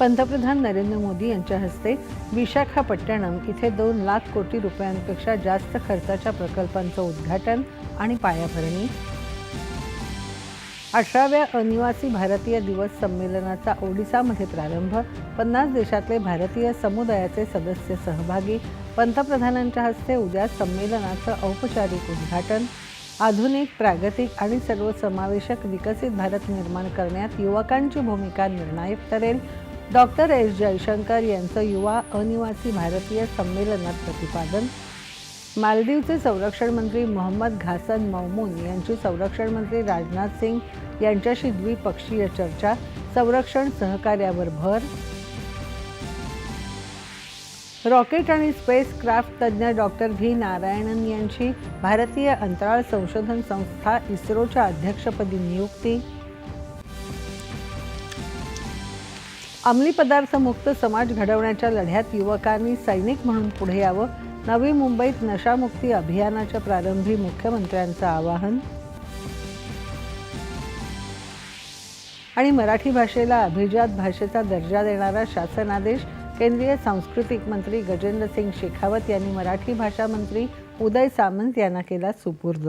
पंतप्रधान नरेंद्र मोदी यांच्या हस्ते विशाखापट्टणम इथे दोन लाख कोटी रुपयांपेक्षा जास्त खर्चाच्या प्रकल्पांचं उद्घाटन आणि पायाभरणी. अठराव्या अनिवासी भारतीय दिवस संमेलनाचा ओडिसामध्ये प्रारंभ. पन्नास देशातले भारतीय समुदायाचे सदस्य सहभागी. पंतप्रधानांच्या हस्ते उद्या संमेलनाचं औपचारिक उद्घाटन. आधुनिक प्रागतिक आणि सर्वसमावेशक विकसित भारत निर्माण करण्यात युवकांची भूमिका निर्णायक ठरेल. डॉक्टर एस जयशंकर यांचं युवा अनिवासी भारतीय संमेलनात प्रतिपादन. मालदीवचे संरक्षण मंत्री मोहम्मद घासन मौमून यांची संरक्षण मंत्री राजनाथ सिंग यांच्याशी द्विपक्षीय चर्चा संरक्षण सहकार्यावर भर. रॉकेट आणि स्पेस क्राफ्ट तज्ज्ञ डॉक्टर व्ही नारायणन यांची भारतीय अंतराळ संशोधन संस्था इस्रोच्या अध्यक्षपदी नियुक्ती. अंमली पदार्थमुक्त समाज घडवण्याच्या लढ्यात युवकांनी सैनिक म्हणून पुढे यावं. नवी मुंबईत नशामुक्ती अभियानाच्या प्रारंभी मुख्यमंत्र्यांचं आवाहन. आणि मराठी भाषेला अभिजात भाषेचा दर्जा देणारा शासनादेश केंद्रीय सांस्कृतिक मंत्री गजेंद्र सिंग शेखावत यांनी मराठी भाषा मंत्री उदय सामंत यांना केला सुपूर्द.